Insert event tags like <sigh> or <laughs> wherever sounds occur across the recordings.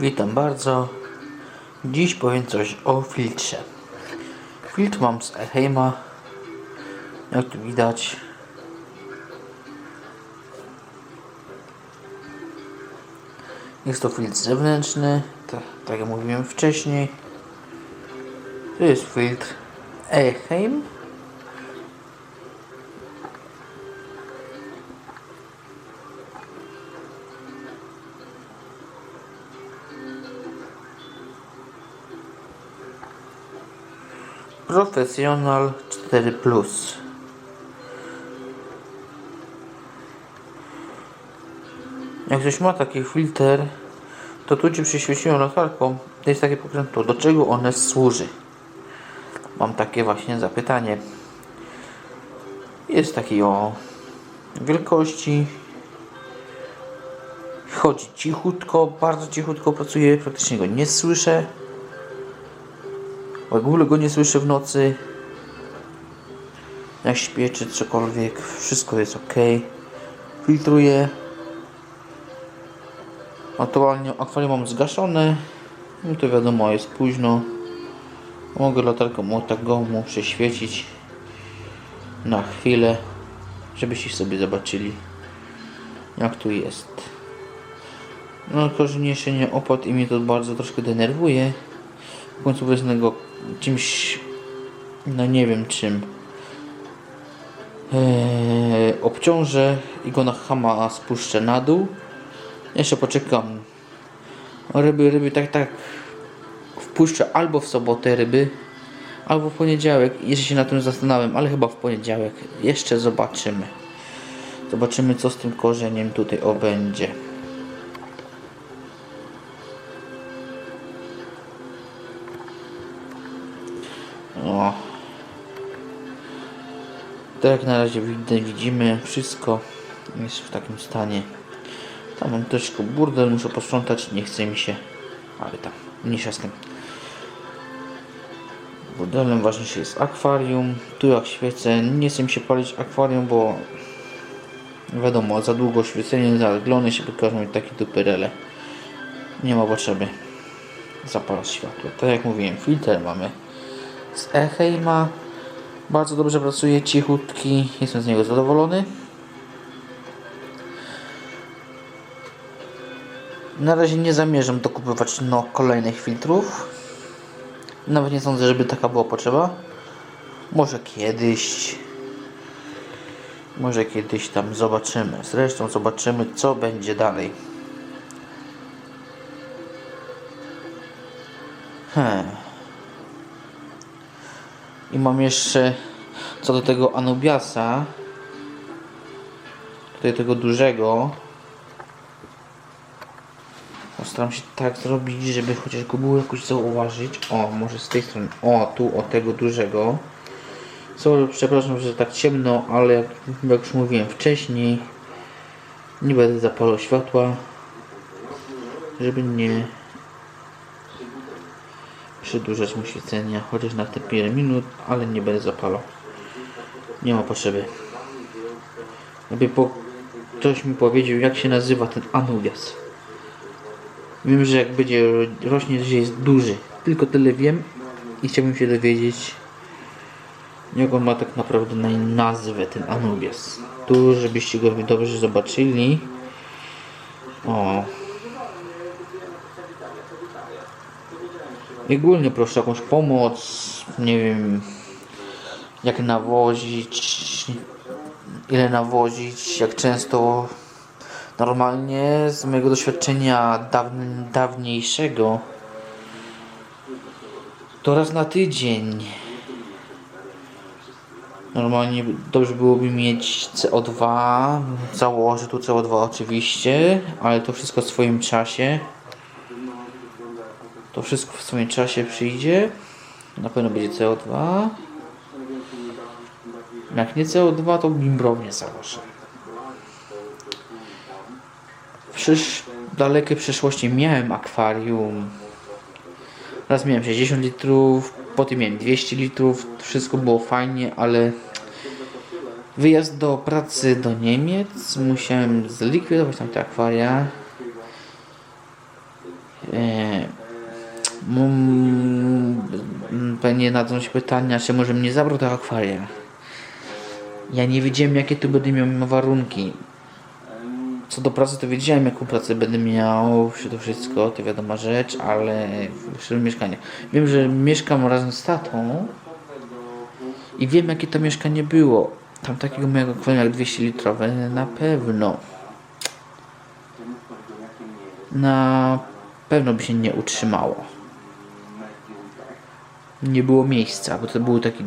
Witam bardzo. Dziś powiem coś o filtrze. Filtr mam z Eheima. Jak tu widać. Jest to filtr zewnętrzny, tak, tak jak mówiłem wcześniej. To jest filtr Eheim. Professional 4 Plus. Jak ktoś ma taki filtr, to tu ci przyświeciłem latarką. To jest takie pokrętło. Do czego one służy? Mam takie właśnie zapytanie. Jest taki o wielkości. Chodzi cichutko, bardzo cichutko pracuje, praktycznie go nie słyszę. W ogóle go nie słyszę w nocy. Jak śpię czy cokolwiek, wszystko jest ok. Filtruję. Aktualnie akwarium mam zgaszone. No to wiadomo, jest późno. Mogę latarką o tak go mu przeświecić na chwilę, żebyście sobie zobaczyli jak tu jest. No że jeszcze nie i mnie to bardzo troszkę denerwuje. Końcu wezmę go czymś, no nie wiem czym. Eee, obciążę i go na hama spuszczę na dół. Jeszcze poczekam. Ryby, ryby tak, tak wpuszczę albo w sobotę ryby, albo w poniedziałek. Jeszcze się na tym zastanawiam, ale chyba w poniedziałek. Jeszcze zobaczymy. Zobaczymy co z tym korzeniem tutaj o Tak jak na razie widzimy wszystko jest w takim stanie. Tam mam troszkę burdel, muszę posprzątać, nie chce mi się, ale tam, mniejsza z tym. Burdelem ważniejsze jest akwarium. Tu jak świecę, nie chcę mi się palić akwarium, bo wiadomo, za długo świecenie, za glony się pokażą i takie duperele. Nie ma potrzeby zapalać światła. Tak jak mówiłem, filtr mamy z Eheima. Bardzo dobrze pracuje, cichutki, jestem z niego zadowolony. Na razie nie zamierzam dokupywać no, kolejnych filtrów. Nawet nie sądzę, żeby taka była potrzeba. Może kiedyś. Może kiedyś tam zobaczymy. Zresztą zobaczymy, co będzie dalej. Hmm. I mam jeszcze co do tego Anubiasa. Tutaj tego dużego. Postaram się tak zrobić, żeby chociaż go było jakoś zauważyć. O, może z tej strony. O, tu o tego dużego. Sorry, przepraszam, że tak ciemno, ale jak, jak już mówiłem wcześniej, nie będę zapalał światła, żeby nie przedłużać mu świecenia, chociaż na te 5 minut, ale nie będę zapalał. Nie ma potrzeby. Jakby po, ktoś mi powiedział, jak się nazywa ten Anubias. Wiem, że jak będzie rośnie, że jest duży. Tylko tyle wiem i chciałbym się dowiedzieć, jak on ma tak naprawdę na nazwę ten Anubias. Tu, żebyście go dobrze zobaczyli. O. I ogólnie proszę jakąś pomoc, nie wiem, jak nawozić, ile nawozić, jak często Normalnie z mojego doświadczenia dawn dawniejszego to raz na tydzień. Normalnie dobrze byłoby mieć CO2. Założę tu CO2 oczywiście, ale to wszystko w swoim czasie. To wszystko w swoim czasie przyjdzie. Na pewno będzie CO2. Jak nie CO2, to bimbrownię założę. przysz dalekiej przeszłości miałem akwarium. Raz miałem 60 litrów, potem miałem 200 litrów. Wszystko było fajnie, ale wyjazd do pracy do Niemiec musiałem zlikwidować tam te akwaria. E, mm, pewnie nadzą się pytania, czy może mnie zabrał do akwaria. Ja nie wiedziałem, jakie tu będę miał warunki. Co do pracy, to wiedziałem, jaką pracę będę miał, to wszystko, to wiadoma rzecz, ale w mieszkanie. Wiem, że mieszkam razem z tatą i wiem, jakie to mieszkanie było. Tam takiego mojego akwarium jak 200 litrowe na pewno. Na pewno by się nie utrzymało. Nie było miejsca, bo to było taki.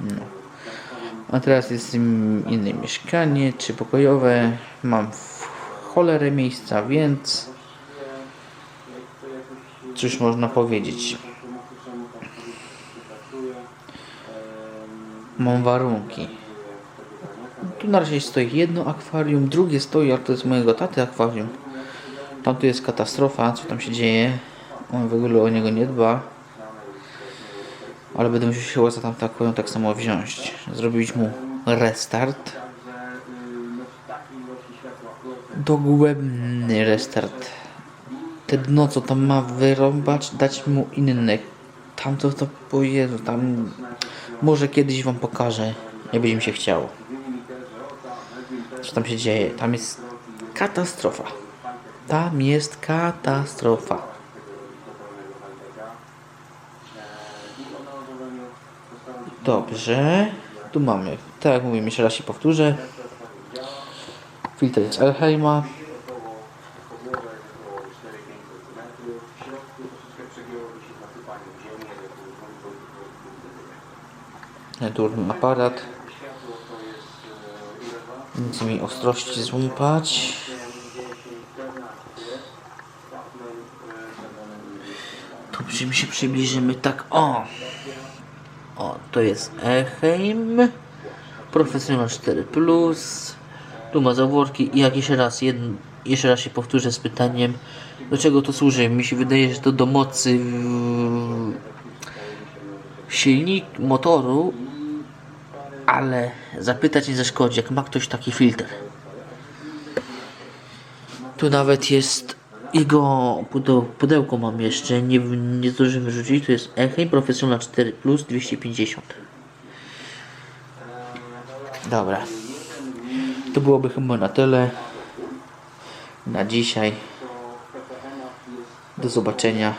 No. A teraz jest inne mieszkanie, trzy pokojowe. Mam cholerę miejsca, więc. Cóż można powiedzieć. Mam warunki. Tu na razie stoi jedno akwarium, drugie stoi, ale to jest mojego taty akwarium. Tam tu jest katastrofa, co tam się dzieje. On w ogóle o niego nie dba. Ale będę musiał się za tam taką tak samo wziąć. Zrobić mu restart. Dogłębny restart. Te dno co tam ma wyrąbać, dać mu inne. Tam to, to po tam może kiedyś wam pokażę, jak będzie mi się chciało. Co tam się dzieje? Tam jest katastrofa. Tam jest katastrofa. Dobrze. Tu mamy, tak jak mówiłem, jeszcze raz się powtórzę. Filtr jest Elheima. Durny aparat. Nic mi ostrości złupać. Dobrze, mi się przybliżymy tak. O! O, to jest Eheim. Profesjonal 4 Tu ma zaworki i jak jeszcze raz, jeszcze raz się powtórzę z pytaniem, do czego to służy? Mi się wydaje, że to do mocy silnik motoru, ale zapytać nie zaszkodzi, jak ma ktoś taki filtr. Tu nawet jest jego pudeł, pudełko mam jeszcze, nie, nie zdążyłem wyrzucić, to jest Eheim Professional 4 Plus 250. Dobra. To byłoby chyba na tyle. Na dzisiaj. Do zobaczenia.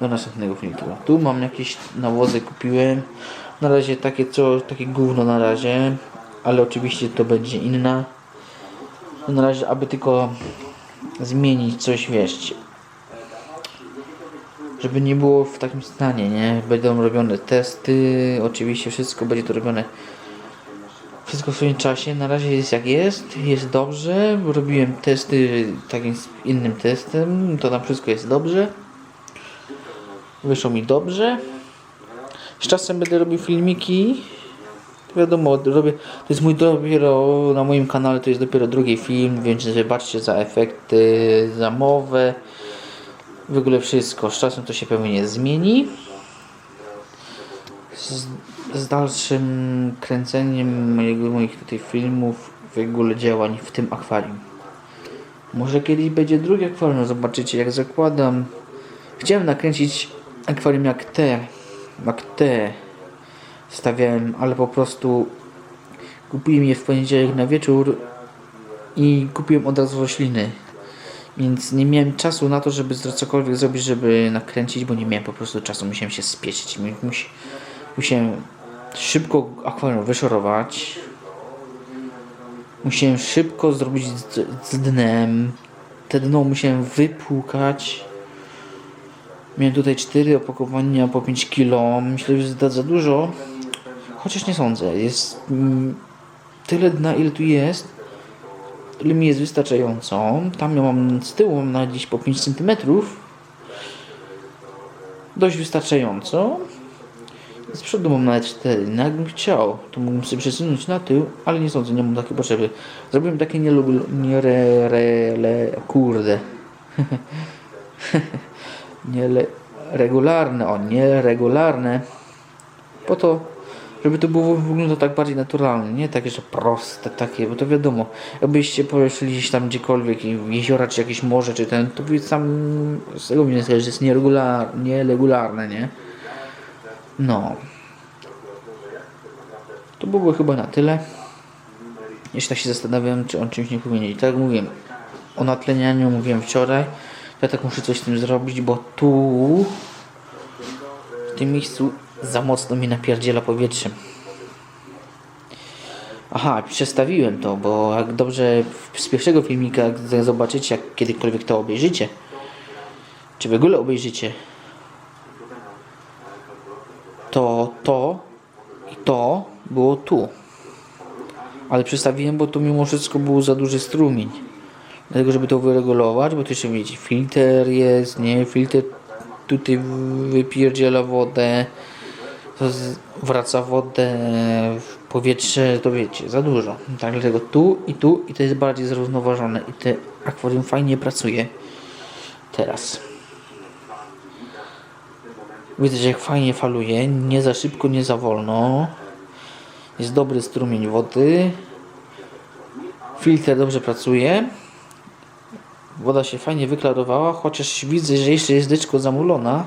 Do następnego filtru. Tu mam jakieś nawozy kupiłem. Na razie takie co, takie gówno na razie. Ale oczywiście to będzie inna. Na razie, aby tylko zmienić coś, wiesz, żeby nie było w takim stanie, nie? Będą robione testy, oczywiście wszystko będzie to robione wszystko w swoim czasie. Na razie jest jak jest, jest dobrze. Robiłem testy takim innym testem, to tam wszystko jest dobrze. Wyszło mi dobrze. Z czasem będę robił filmiki. Wiadomo, robię, to jest mój dopiero, na moim kanale to jest dopiero drugi film, więc wybaczcie za efekty, za mowę, w ogóle wszystko. Z czasem to się pewnie zmieni. Z, z dalszym kręceniem mojego, moich tutaj filmów, w ogóle działań w tym akwarium. Może kiedyś będzie drugie akwarium, zobaczycie jak zakładam. Chciałem nakręcić akwarium jak te, jak te stawiałem, ale po prostu kupiłem je w poniedziałek na wieczór i kupiłem od razu rośliny. Więc nie miałem czasu na to, żeby cokolwiek zrobić, żeby nakręcić, bo nie miałem po prostu czasu. Musiałem się spieszyć. Musiałem szybko akwarium wyszorować. Musiałem szybko zrobić z, z dnem. Te dno musiałem wypłukać. Miałem tutaj 4 opakowania po 5 kg. Myślę, że jest za dużo. Chociaż nie sądzę. Jest mm, tyle dna, ile tu jest. Tyle mi jest wystarczająco. Tam ja mam z tyłu mam na gdzieś po 5 cm. Dość wystarczająco. Z przodu mam nawet 4. No jakbym chciał, to mógłbym sobie przesunąć na tył, ale nie sądzę, nie mam takiej potrzeby. Zrobiłem takie nie lubię, nie re, re, le, kurde. <laughs> nie le, regularne, o nie regularne. Po to, Żeby to było wyglądało tak bardziej naturalnie, nie takie, że proste takie, bo to wiadomo, jakbyście poszli gdzieś tam gdziekolwiek, jeziora, czy jakieś morze, czy ten, to by tam z tego mnie że jest nieregular, nieregularne, nie? No. To byłoby chyba na tyle. Jeszcze tak się zastanawiam, czy on czymś nie powinien. I tak jak mówiłem, o natlenianiu mówiłem wczoraj. Ja tak muszę coś z tym zrobić, bo tu w tym miejscu za mocno mi napierdziela powietrzem. Aha, przestawiłem to, bo jak dobrze z pierwszego filmika zobaczycie, jak kiedykolwiek to obejrzycie, czy w ogóle obejrzycie, to to i to było tu. Ale przestawiłem, bo to mimo wszystko był za duży strumień. Dlatego, żeby to wyregulować, bo tu jeszcze wiecie, filtr jest, nie? Filtr tutaj wypierdziela wodę, wraca wodę w powietrze, to wiecie, za dużo. Tak, dlatego tu i tu i to jest bardziej zrównoważone i te akwarium fajnie pracuje teraz. Widzę, że jak fajnie faluje, nie za szybko, nie za wolno. Jest dobry strumień wody. Filtr dobrze pracuje. Woda się fajnie wyklarowała, chociaż widzę, że jeszcze jest dyczko zamulona.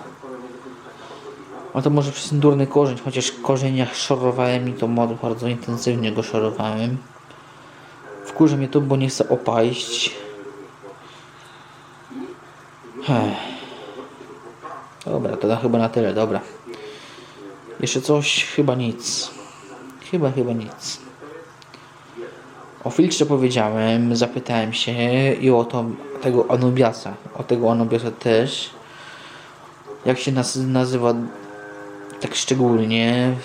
A to może przez durny korzeń, chociaż korzeniach szorowałem i to bardzo intensywnie go szorowałem. Wkurza mnie to, bo nie chcę opaść. Dobra, to na, chyba na tyle, dobra. Jeszcze coś? Chyba nic. Chyba, chyba nic. O filtrze powiedziałem, zapytałem się i o to, tego Anubiasa. O tego Anubiasa też. Jak się nazywa tak szczególnie.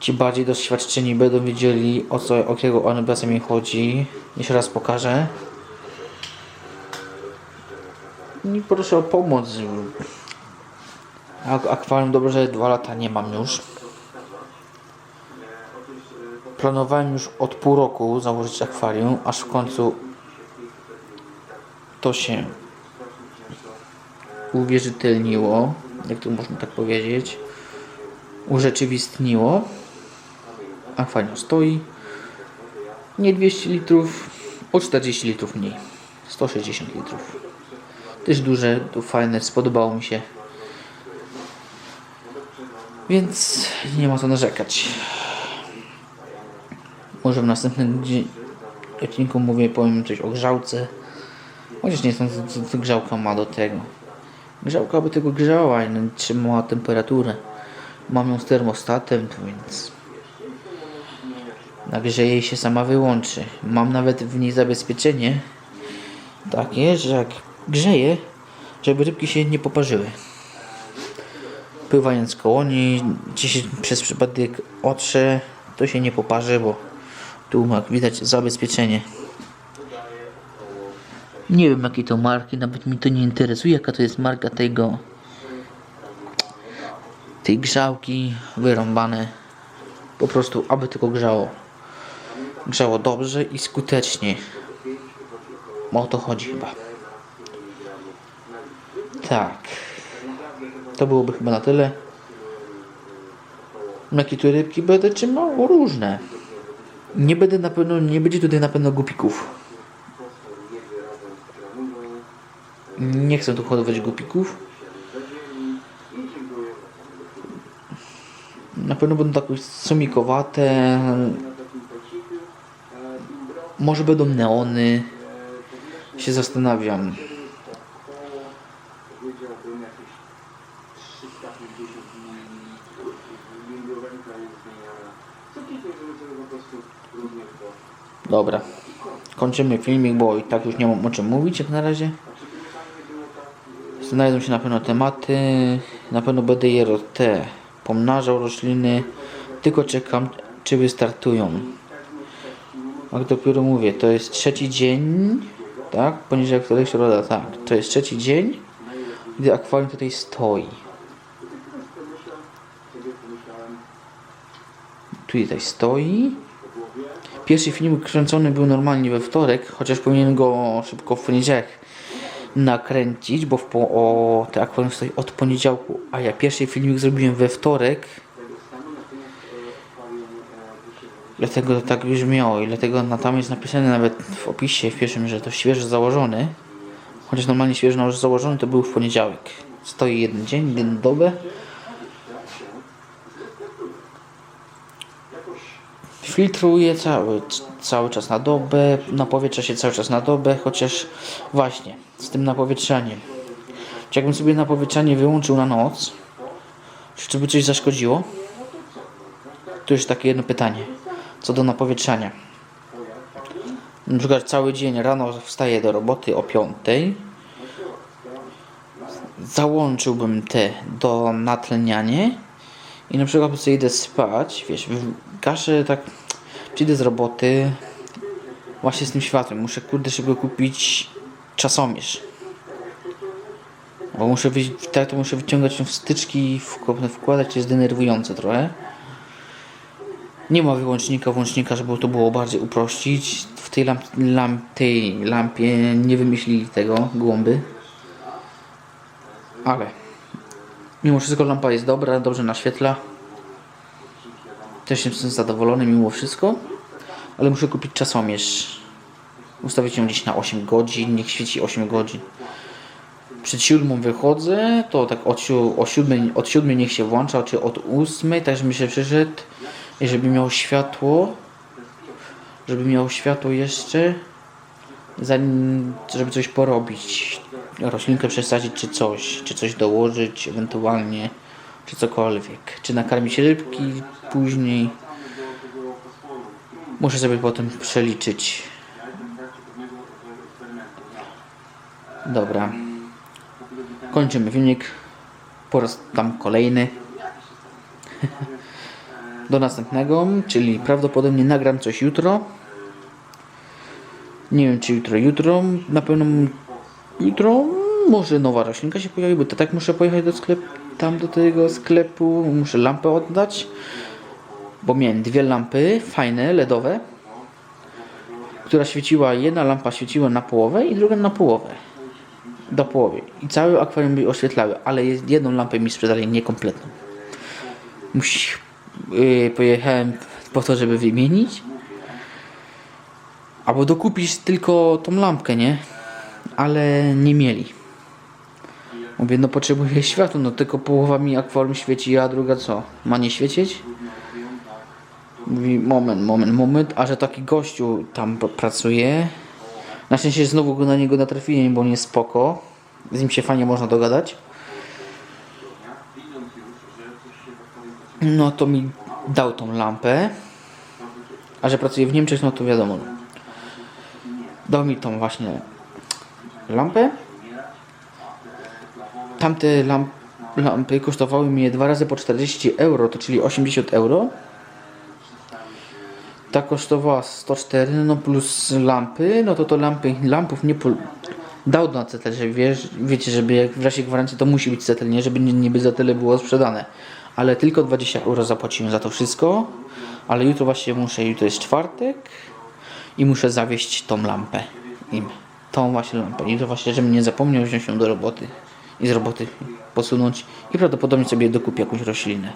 Ci bardziej doświadczeni będą wiedzieli o co, o jakiego Anubiasa mi chodzi. Jeszcze raz pokażę. I proszę o pomoc. Ak- Akwarium dobrze, że dwa lata nie mam już. Planowałem już od pół roku założyć akwarium, aż w końcu to się uwierzytelniło, jak to można tak powiedzieć, urzeczywistniło. Akwarium stoi, nie 200 litrów, o 40 litrów mniej, 160 litrów. Też duże, to fajne, spodobało mi się. Więc nie ma co narzekać. Może w następnym odcinku mówię, powiem coś o grzałce. Chociaż nie wiem, co, co grzałka ma do tego. Grzałka by tego grzała i no, trzymała temperaturę. Mam ją z termostatem, więc i się sama wyłączy. Mam nawet w niej zabezpieczenie takie, że jak grzeje, żeby rybki się nie poparzyły. Pływając koło niej, gdzie się przez przypadek otrze, to się nie poparzy, bo tu jak widać zabezpieczenie. Nie wiem jakiej to marki, nawet mi to nie interesuje jaka to jest marka tego tej grzałki wyrąbane. Po prostu aby tylko grzało. Grzało dobrze i skutecznie. O to chodzi chyba. Tak. To byłoby chyba na tyle. Jakie tu rybki będę trzymał? Różne. Nie będę na pewno, nie będzie tutaj na pewno gupików. Nie chcę tu hodować gupików. Na pewno będą tak sumikowate. Może będą neony. Się zastanawiam. Dobra. Kończymy filmik, bo i tak już nie mam o czym mówić jak na razie. Znajdą się na pewno tematy. Na pewno będę je te pomnażał rośliny. Tylko czekam, czy wystartują. Jak dopiero mówię, to jest trzeci dzień. Tak? Poniedziałek, wtorek, środa, tak. To jest trzeci dzień, gdy akwarium tutaj stoi. Tutaj stoi. Pierwszy film kręcony był normalnie we wtorek, chociaż powinien go szybko w poniedziałek nakręcić, bo w po, o, te akwarium stoi od poniedziałku, a ja pierwszy filmik zrobiłem we wtorek, Dlatego tak już miało i dlatego na tam jest napisane nawet w opisie w pierwszym, że to świeżo założony. Chociaż normalnie świeżo założony to był w poniedziałek. Stoi jeden dzień, jedną dobę. Filtruje cały, cały czas na dobę, napowietrza się cały czas na dobę, chociaż właśnie z tym napowietrzaniem. Czy jakbym sobie napowietrzanie wyłączył na noc, czy by coś zaszkodziło? To już takie jedno pytanie. Co do napowietrzania. Na przykład cały dzień rano wstaję do roboty o 5. Załączyłbym te do natlenianie i na przykład sobie idę spać, wiesz, gaszę tak, przyjdę z roboty właśnie z tym światłem. Muszę kurde szybko kupić czasomierz. Bo muszę wyjść, tak to muszę wyciągać w styczki, wk- wkładać, jest denerwujące trochę. Nie ma wyłącznika, włącznika, żeby to było bardziej uprościć. W tej, lamp, lamp, tej lampie nie wymyślili tego, głąby. Ale mimo wszystko lampa jest dobra, dobrze naświetla. Też jestem zadowolony mimo wszystko. Ale muszę kupić czasomierz. Ustawić ją gdzieś na 8 godzin, niech świeci 8 godzin. Przed siódmą wychodzę, to tak od, o siódmej, od siódmej niech się włącza, czy od ósmej, tak żebym się przyszedł i żeby miało światło, żeby miało światło jeszcze, zanim, żeby coś porobić, roślinkę przesadzić, czy coś, czy coś dołożyć ewentualnie, czy cokolwiek, czy nakarmić rybki później. Muszę sobie potem przeliczyć. Dobra. Kończymy filmik. Po raz tam kolejny. Do następnego, czyli prawdopodobnie nagram coś jutro. Nie wiem czy jutro, jutro. Na pewno jutro może nowa roślinka się pojawi, bo to tak muszę pojechać do sklepu, tam do tego sklepu. Muszę lampę oddać. Bo miałem dwie lampy fajne, LEDowe. Która świeciła, jedna lampa świeciła na połowę i druga na połowę do połowy i całe akwarium by oświetlały, ale jedną lampę mi sprzedali niekompletną. Musi, yy, pojechałem po to, żeby wymienić. Albo dokupić tylko tą lampkę, nie? Ale nie mieli. Mówię, no potrzebuję światła, no tylko połowa mi akwarium świeci, a druga co? Ma nie świecieć? Mówi, moment, moment, moment, a że taki gościu tam pracuje, na szczęście znowu go na niego natrafiłem, bo on jest spoko. Z nim się fajnie można dogadać. No to mi dał tą lampę. A że pracuję w Niemczech, no to wiadomo. Dał mi tą właśnie lampę. Tamte lamp lampy kosztowały mnie dwa razy po 40 euro, to czyli 80 euro. Ta kosztowała 104, no plus lampy, no to to lampy, lampów nie pol... dał na cetel, że wiesz, wiecie, żeby jak w razie gwarancji to musi być cetel, nie, żeby nie, nie by za tyle było sprzedane. Ale tylko 20 euro zapłaciłem za to wszystko, ale jutro właśnie muszę, jutro jest czwartek i muszę zawieźć tą lampę im. Tą właśnie lampę. Jutro właśnie, żebym nie zapomniał wziąć ją do roboty i z roboty posunąć i prawdopodobnie sobie dokupię jakąś roślinę.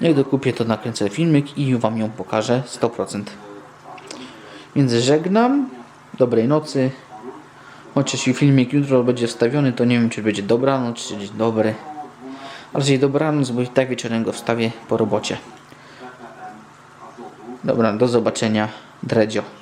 Jak dokupię, to nakręcę filmik i Wam ją pokażę 100%. Więc żegnam. Dobrej nocy. Chociaż jeśli filmik jutro będzie wstawiony, to nie wiem, czy będzie dobranoc, czy dzień dobry. Raczej dobranoc, bo i tak wieczorem go wstawię po robocie. Dobra, do zobaczenia. Dredzio.